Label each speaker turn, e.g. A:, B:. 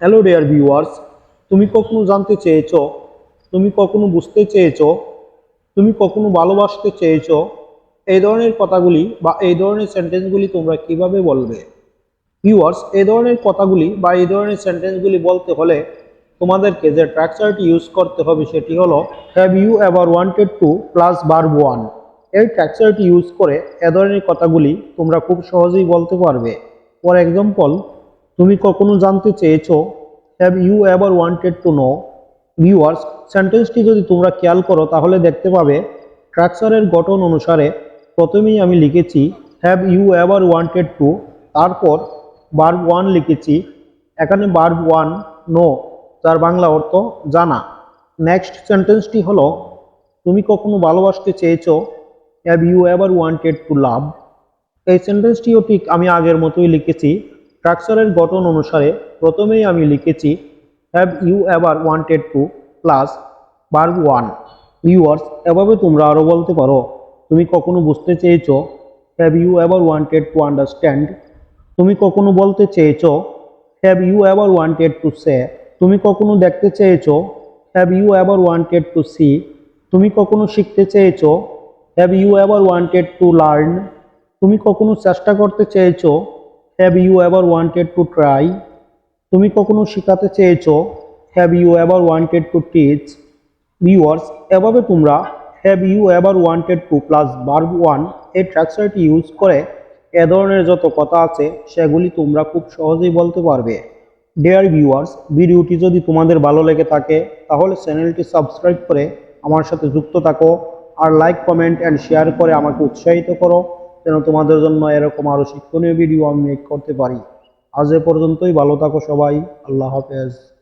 A: Hello dear viewers তুমি কখনো জানতে চেয়েছ? তুমি কখনো বুঝতে চেয়েছ? তুমি কখনো ভালোবাসতে চেয়েছ? এই ধরনের কথাগুলি বা এই ধরনের সেন্টেন্সগুলি তোমরা কীভাবে বলবে? ভিউয়ার্স এই ধরনের কথাগুলি বা এই ধরনের সেন্টেন্সগুলি বলতে হলে তোমাদেরকে যে ট্র্যাকচারটি ইউজ করতে হবে সেটি হলো have you ever wanted to plus verb one এই ট্র্যাকচারটি ইউজ করে এ ধরনের কথাগুলি তোমরা খুব সহজেই বলতে পারবে। ফর এক্সাম্পল তুমি কখনো জানতে চেয়েছো? Have you ever wanted to know viewers সেন্টেন্সটি যদি তোমরা খেয়াল করো, তাহলে দেখতে পাবে ট্র্যাকচারের গঠন অনুসারে প্রথমেই আমি লিখেছি have you ever wanted to তারপর বার্ব ওয়ান লিখেছি, এখানে বার্ব ওয়ান নো যার বাংলা অর্থ জানা। নেক্সট সেন্টেন্সটি হলো, তুমি কখনো ভালোবাসতে চেয়েছো? Have you ever wanted to love এই সেন্টেন্সটিও ঠিক আমি আগের মতোই লিখেছি স্ট্রাকচারের গঠন অনুসারে প্রথমেই আমি লিখেছি have you ever wanted to plus verb one viewers এভাবে তোমরা আরও বলতে পারো। তুমি কখনো বুঝতে চেয়েছো have you ever wanted to understand তুমি কখনো বলতে চেয়েছো have you ever wanted to say তুমি কখনো দেখতে চেয়েছো have you ever wanted to see তুমি কখনো শিখতে চেয়েছো have you ever wanted to learn তুমি কখনো চেষ্টা করতে চেয়েছো have you ever wanted to try তুমি কখনো শেখাতে চেয়েছো? Have you ever wanted to teach viewers এভাবে তোমরা have you ever wanted to plus verb one এই ট্রাকচারটি ইউজ করে এ ধরনের যত কথা আছে, সেগুলি তোমরা খুব সহজেই বলতে পারবে। ডিয়ার ভিউয়ার্স ভিডিওটি যদি তোমাদের ভালো লেগে থাকে, তাহলে চ্যানেলটি সাবস্ক্রাইব করে আমার সাথে যুক্ত থাকো, আর লাইক কমেন্ট অ্যান্ড শেয়ার করে আমাকে উৎসাহিত করো। যেন তোমাদের জন্য এরকম আরও শিক্ষণীয় ভিডিও আমি মেক করতে পারি। আজ এ পর্যন্তই, ভালো থাকো সবাই, আল্লাহ হাফেজ।